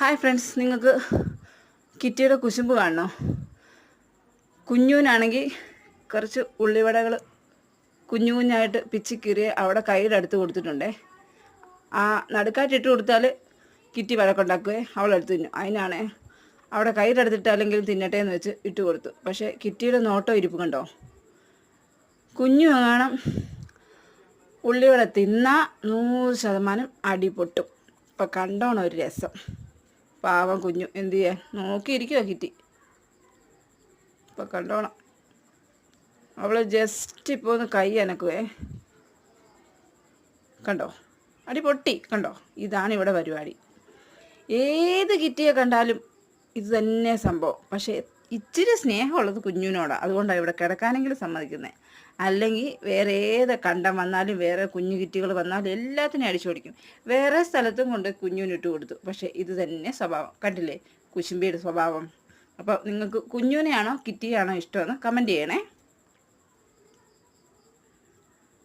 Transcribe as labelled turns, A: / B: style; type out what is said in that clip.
A: Hi friends നിങ്ങൾക്ക് കിറ്റിയുടെ കുശുമ്പ് കാണണോ? കുഞ്ഞൂനാണെങ്കിൽ കുറച്ച് ഉള്ളിവടകൾ കുഞ്ഞു കുഞ്ഞായിട്ട് പിച്ചി കീറി അവിടെ കയ്യിലെടുത്ത് അടുത്ത് കൊടുത്തിട്ടുണ്ടേ. ആ നടുക്കാറ്റിട്ട് കൊടുത്താൽ കിറ്റി വഴക്കുണ്ടാക്കുകയെ അവളെടുത്ത് തിന്നു. അതിനാണ് അവിടെ കൈയുടെ അടുത്തിട്ട് അല്ലെങ്കിൽ തിന്നട്ടെ എന്ന് വെച്ച് ഇട്ട് കൊടുത്തു. പക്ഷേ കിറ്റിയുടെ നോട്ടോ ഇരിപ്പ് കണ്ടോ? കുഞ്ഞു കാണാം ഉള്ളിവട തിന്നാൽ നൂറ് ശതമാനം അടിപൊട്ടും. അപ്പം കണ്ടോണം ഒരു രസം? പാവം കുഞ്ഞു. എന്തു ചെയ്യാൻ? നോക്കിയിരിക്കുമോ കിറ്റി. ഇപ്പം കണ്ടോണം. അവൾ ജസ്റ്റ് ഇപ്പോൾ ഒന്ന് കൈ അനക്കുവേ. കണ്ടോ? അടി പൊട്ടി. കണ്ടോ? ഇതാണ് ഇവിടെ പരിപാടി. ഏത് കിറ്റിയെ കണ്ടാലും ഇത് തന്നെ സംഭവം. പക്ഷേ ഇച്ചിരി സ്നേഹമുള്ളത് കുഞ്ഞിനോടാണ് അതുകൊണ്ടാണ് ഇവിടെ കിടക്കാനെങ്കിലും സമ്മതിക്കുന്നത് അല്ലെങ്കിൽ വേറെ ഏത് കണ്ടം വന്നാലും വേറെ കുഞ്ഞു കിറ്റികൾ വന്നാലും എല്ലാത്തിനും അടിച്ചോടിക്കും വേറെ സ്ഥലത്തും കൊണ്ട് കുഞ്ഞുനിട്ട് കൊടുത്തു. പക്ഷേ ഇത് തന്നെ സ്വഭാവം. കണ്ടില്ലേ? കുശുമ്പിയുടെ സ്വഭാവം. അപ്പോൾ നിങ്ങൾക്ക് കുഞ്ഞുവിനെയാണോ കിറ്റിയാണോ ഇഷ്ടമെന്ന് കമന്റ് ചെയ്യണേ.